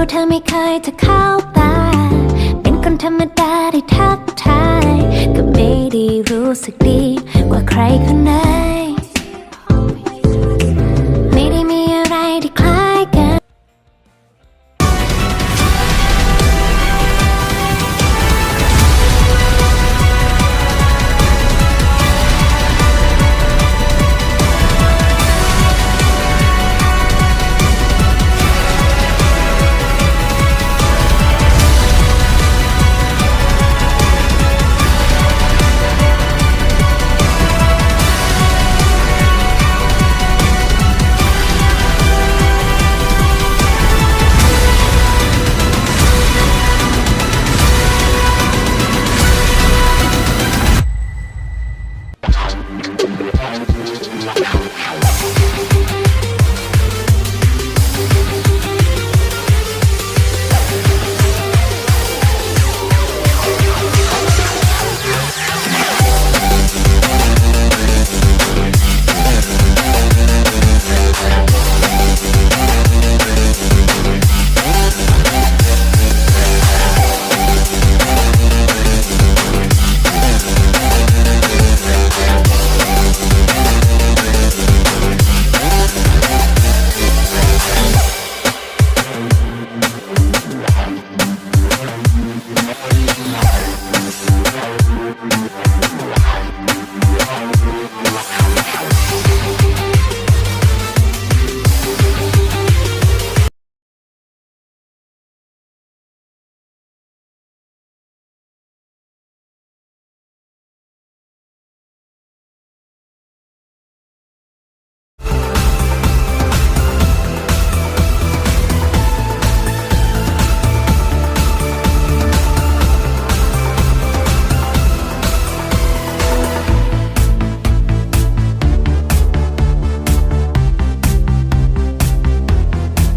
รู้เธอไม่เคยจะเข้าตา เป็นคนธรรมดาได้ทักทาย ก็ไม่ได้รู้สึกดีกว่าใครคนไหน